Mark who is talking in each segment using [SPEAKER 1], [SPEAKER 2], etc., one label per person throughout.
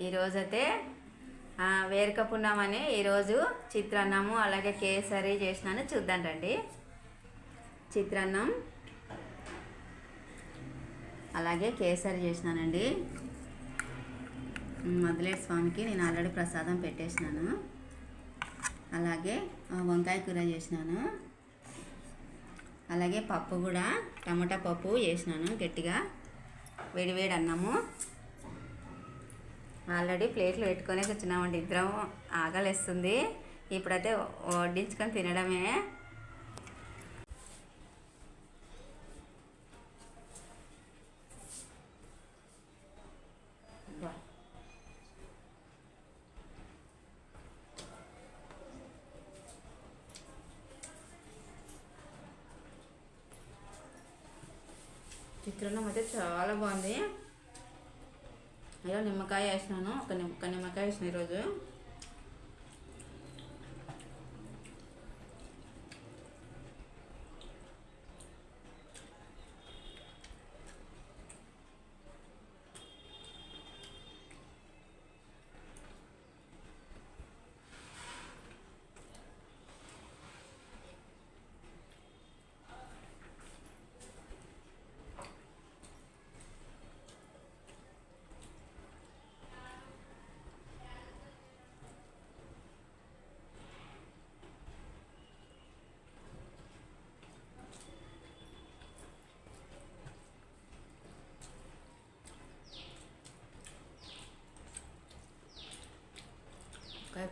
[SPEAKER 1] ఈరోజైతే ఆ, ఈరోజు చిత్రాన్నము అలాగే కేసరి చేసినాను చూద్దాం రండి చిత్రాన్నం అలాగే కేసరి చేసినానండి. మొదలెట్ స్వామికి నేను ఆల్రెడీ ప్రసాదం పెట్టేసినాను. అలాగే వంకాయ కూర చేసినాను. అలాగే పప్పు కూడా టమాటా పప్పు చేసినాను గట్టిగా. వేడివేడి అన్నము. ఆల్రెడీ ప్లేట్లు పెట్టుకొని కూర్చున్నామండి. ఇద్దరం ఆకలిస్తుంది. ఇప్పుడైతే వడ్డించుకొని తినడమే. బా. చిత్రాన్నం అయితే చాలా బాగుంది. అయ్యో నిమ్మకాయ వేసినాను ఒక నిమ్మ ఒక నిమ్మకాయ వేసిన ఈరోజు.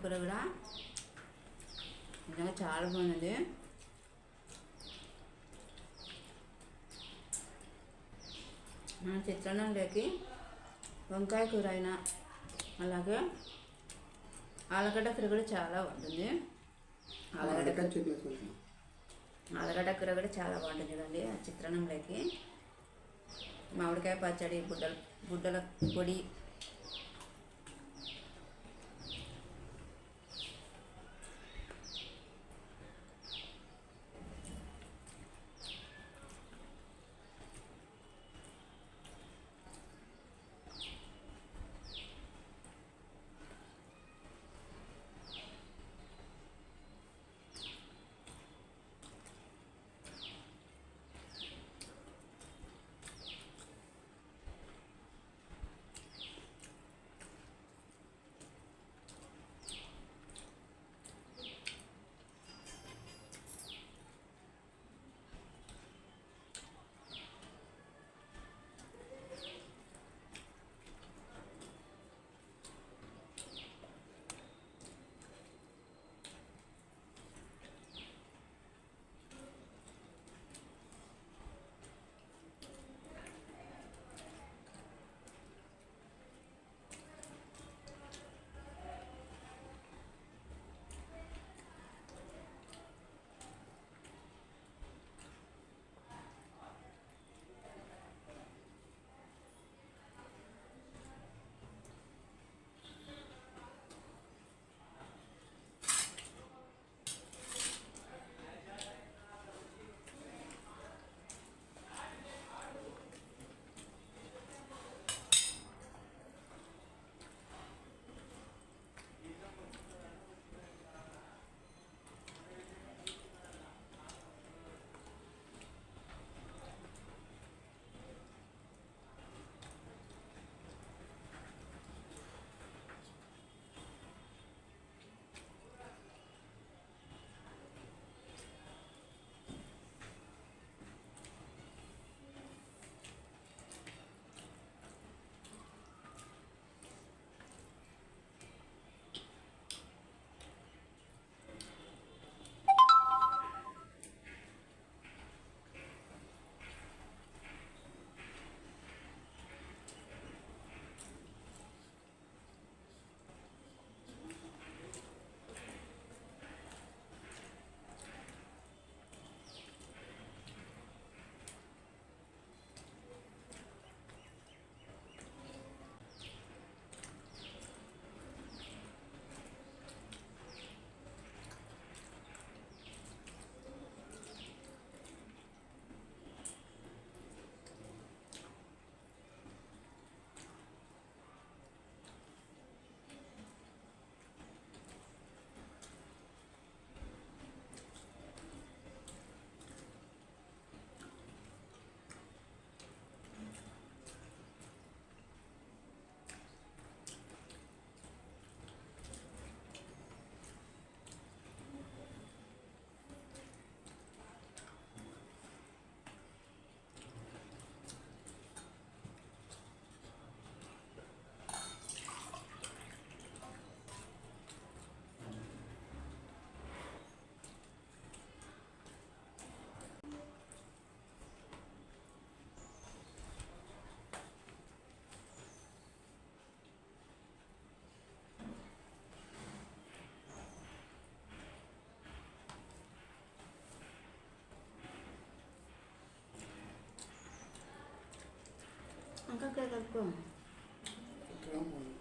[SPEAKER 1] వంకాయ కూర కూడా నిజంగా చాలా బాగుంది మన చిత్రాన్నంలోకి వంకాయ కూర అయినా అలాగే ఆలుగడ్డ కూర కూడా చాలా బాగుంటుంది ఆలుగడ్డ
[SPEAKER 2] ఆలుగడ్డ చట్నీ వేసుకుంటున్నాం
[SPEAKER 1] ఆలుగడ్డ కూర కూడా చాలా బాగుంటుంది చూడండి ఆ చిత్రాన్నంలోకి మామిడికాయ పచ్చడి బుడ్డల బుడ్డల పొడి వంకాయ కలుపుకో
[SPEAKER 2] ఇంకా చెప్పండి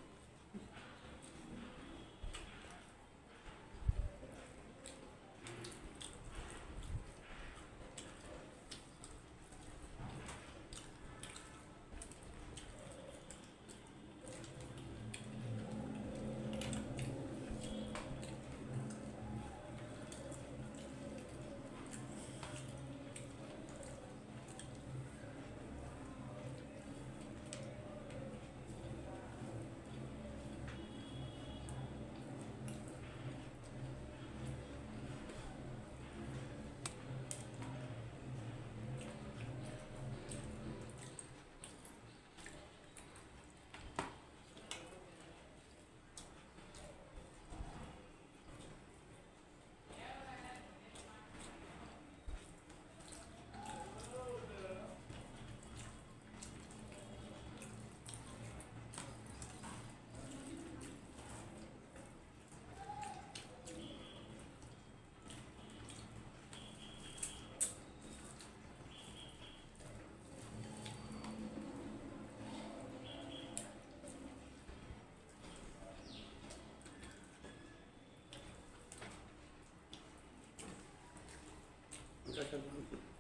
[SPEAKER 1] పప్పు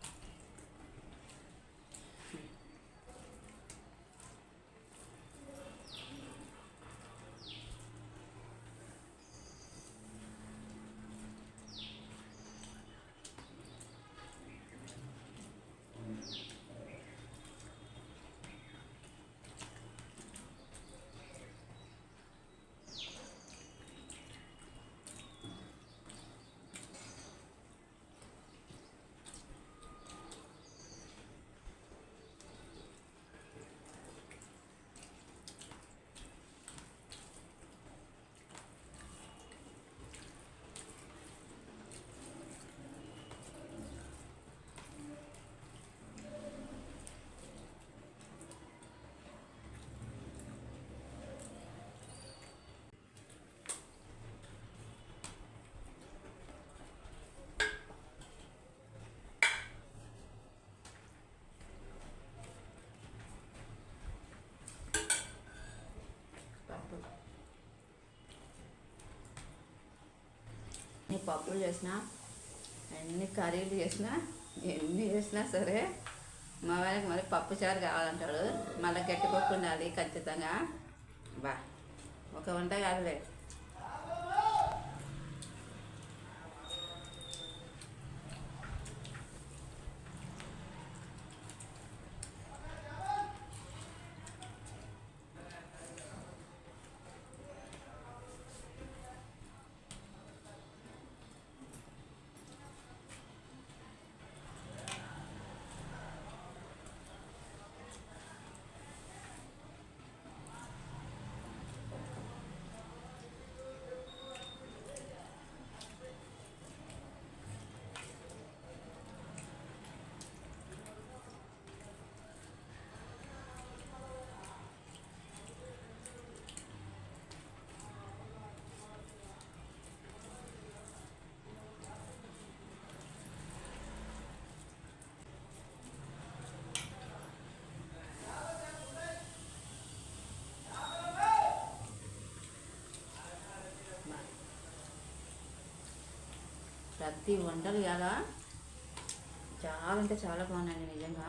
[SPEAKER 1] పప్పులు చేసినా ఎన్ని కర్రీలు చేసినా ఎన్ని చేసినా సరే మా వాళ్ళకి మరి పప్పు చారు కావాలంటాడు మళ్ళీ గట్టి పప్పు ఉండాలి ఖచ్చితంగా. బా ఒక వంట కాదులే. ప్రతి వంటలు ఇలా చాలా అంటే చాలా బాగున్నాయండి నిజంగా.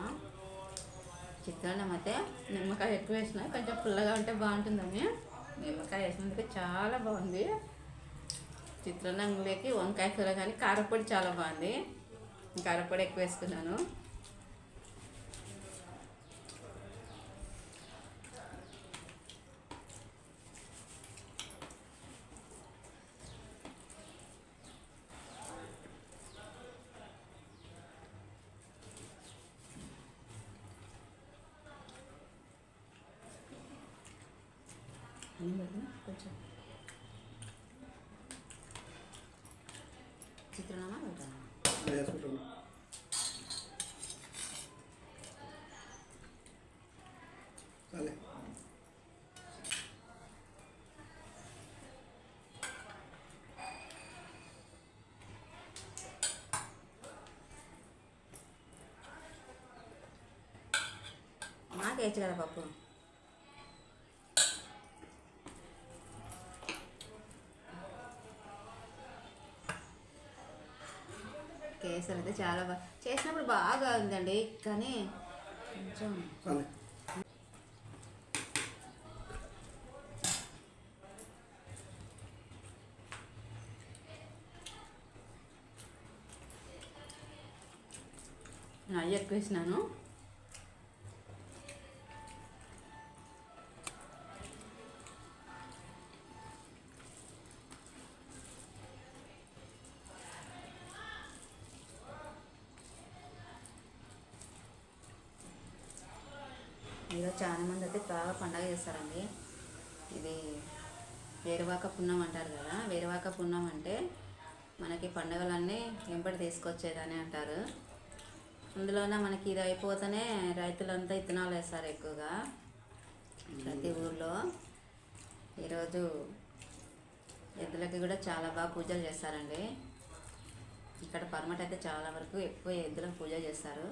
[SPEAKER 1] చిత్రాన్నం అయితే నిమ్మకాయ ఎక్కువ వేసిన కొంచెం పుల్లగా ఉంటే బాగుంటుందని. నిమ్మకాయ వేసినందుకు చాలా బాగుంది. చిత్రాన్నంలోకి వంకాయ కూర కానీ కారపొడి చాలా బాగుంది. కారపొడి ఎక్కువ వేసుకున్నాను అన్నీ పెట్టినా కొంచెం చిత్రాన్నమా పెట్టాను
[SPEAKER 2] వేసుకుంటున్నా సరే
[SPEAKER 1] మాకు వేయచ్చు కదా పప్పు కేసరి అయితే చాలా బాగా చేసినప్పుడు బాగా ఉందండి కానీ కొంచెం నెయ్యి ఎక్కువ వేసినాను ఈరోజు చాలా మంది అయితే బాగా పండగ చేస్తారండి. ఇది వేరువాక పున్నం అంటారు కదా వేరువాక పున్నం అంటే మనకి పండుగలన్నీ వెంబడి తీసుకొచ్చేదని అంటారు. అందులోన మనకి ఇది అయిపోతేనే రైతులంతా ఇత్తనాలు వేస్తారు ఎక్కువగా ప్రతి ఊర్లో. ఈరోజు ఎద్దులకి కూడా చాలా బాగా పూజలు చేస్తారండి. ఇక్కడ పరమట అయితే చాలా వరకు ఎక్కువ ఎద్దులకు పూజ చేస్తారు.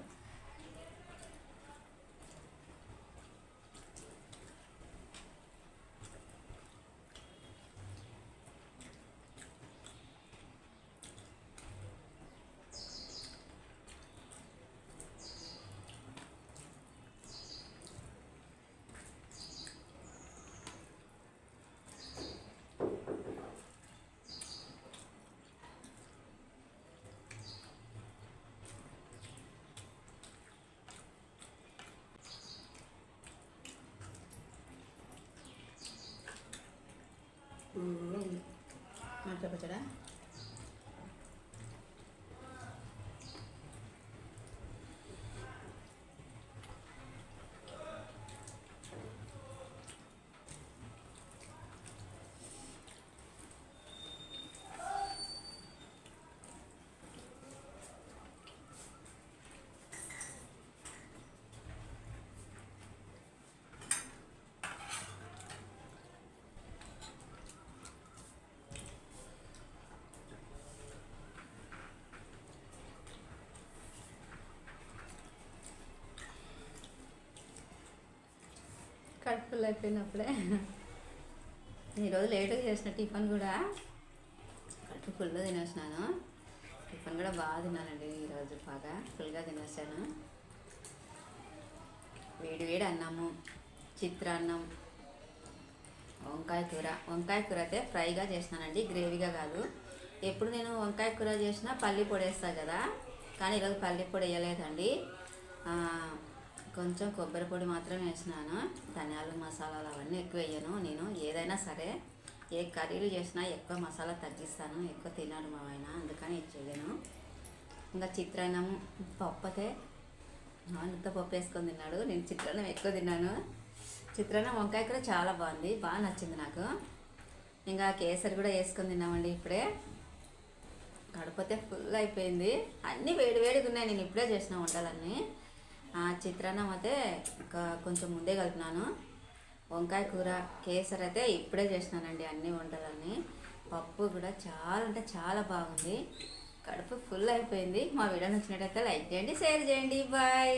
[SPEAKER 1] మాట్లాడచ్చడా ఫుల్ అయిపోయినప్పుడే ఈరోజు లేటుగా చేసిన టిఫిన్ కూడా. కట్టు ఫుల్గా తినేసినాను. టిఫిన్ కూడా బాగా తిన్నానండి ఈరోజు బాగా. ఫుల్గా తినేసాను. వేడి వేడి అన్నము చిత్రాన్నం వంకాయ కూర. వంకాయ కూర అయితే ఫ్రైగా చేసినానండి గ్రేవీగా కాదు. ఎప్పుడు నేను వంకాయ కూర చేసినా పల్లి పొడి వేస్తాను కదా. కానీ ఈరోజు పల్లి పొడి వేయలేదండి. కొంచెం కొబ్బరి పొడి మాత్రమే వేసినాను. ధనియాలు మసాలాలు అవన్నీ ఎక్కువ వేయను నేను. ఏదైనా సరే ఏ కర్రీలు చేసినా ఎక్కువ మసాలా తగ్గిస్తాను. ఎక్కువ తినడు మా ఆయన అందుకని ఇది చేయను. ఇంకా చిత్రాన్నం పప్పతే అయితే పప్పు వేసుకొని తిన్నాడు. నేను చిత్రాన్నం ఎక్కువ తిన్నాను. చిత్రాన్నం వంకాయ కూడా చాలా బాగుంది. బాగా నచ్చింది నాకు. ఇంకా కేసరి కూడా వేసుకొని తిన్నామండి ఇప్పుడే. కడుపుతే ఫుల్ అయిపోయింది. అన్నీ వేడి వేడిగా ఉన్నాయి. నేను ఇప్పుడే చేసిన వంటలన్నీ. చిత్రాన్నం అయితే ఇంకా కొంచెం ముందే కలిపినాను. వంకాయ కూర కేసరి అయితే ఇప్పుడే చేసినానండి అన్ని వంటలన్నీ. పప్పు కూడా చాలా అంటే చాలా బాగుంది. కడుపు ఫుల్ అయిపోయింది. మా వీడియో నచ్చినట్టయితే లైక్ చేయండి షేర్ చేయండి. బాయ్.